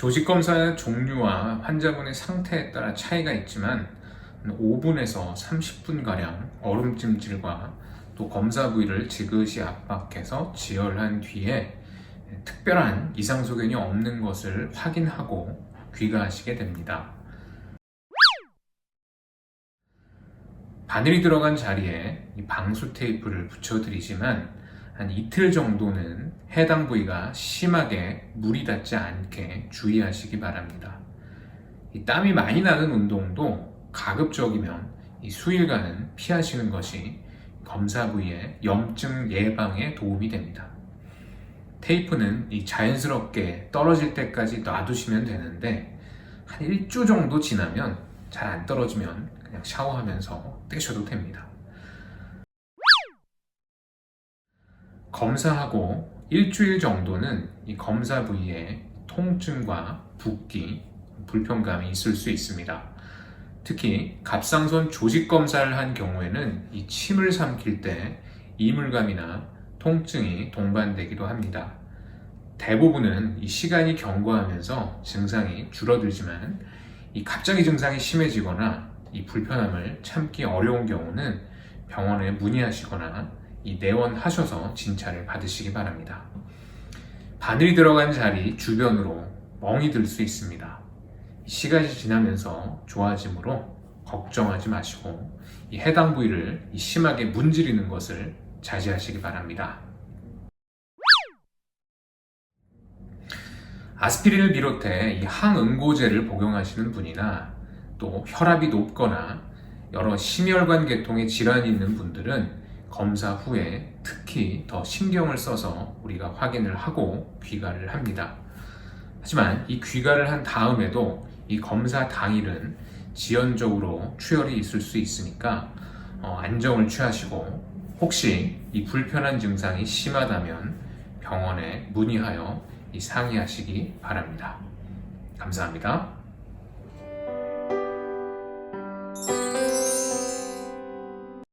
조직 검사의 종류와 환자분의 상태에 따라 차이가 있지만 5분에서 30분 가량 얼음 찜질과 또 검사 부위를 지그시 압박해서 지혈한 뒤에 특별한 이상 소견이 없는 것을 확인하고 귀가하시게 됩니다. 바늘이 들어간 자리에 이 방수 테이프를 붙여드리지만 한 이틀 정도는 해당 부위가 심하게 물이 닿지 않게 주의하시기 바랍니다. 이 땀이 많이 나는 운동도 가급적이면 이 수일간은 피하시는 것이 검사 부위의 염증 예방에 도움이 됩니다. 테이프는 이 자연스럽게 떨어질 때까지 놔두시면 되는데 한 일주 정도 지나면 잘 안 떨어지면 그냥 샤워하면서 떼셔도 됩니다. 검사하고 일주일 정도는 이 검사 부위에 통증과 붓기, 불편감이 있을 수 있습니다. 특히 갑상선 조직 검사를 한 경우에는 이 침을 삼킬 때 이물감이나 통증이 동반되기도 합니다. 대부분은 이 시간이 경과하면서 증상이 줄어들지만 이 갑자기 증상이 심해지거나 이 불편함을 참기 어려운 경우는 병원에 문의하시거나 이 내원하셔서 진찰을 받으시기 바랍니다. 바늘이 들어간 자리 주변으로 멍이 들 수 있습니다. 시간이 지나면서 좋아지므로 걱정하지 마시고 이 해당 부위를 이 심하게 문지르는 것을 자제하시기 바랍니다. 아스피린을 비롯해 이 항응고제를 복용하시는 분이나 또 혈압이 높거나 여러 심혈관 계통에 질환이 있는 분들은 검사 후에 특히 더 신경을 써서 우리가 확인을 하고 귀가를 합니다. 하지만 이 귀가를 한 다음에도 이 검사 당일은 지연적으로 출혈이 있을 수 있으니까 어, 안정을 취하시고 혹시 이 불편한 증상이 심하다면 병원에 문의하여 이 상의하시기 바랍니다. 감사합니다.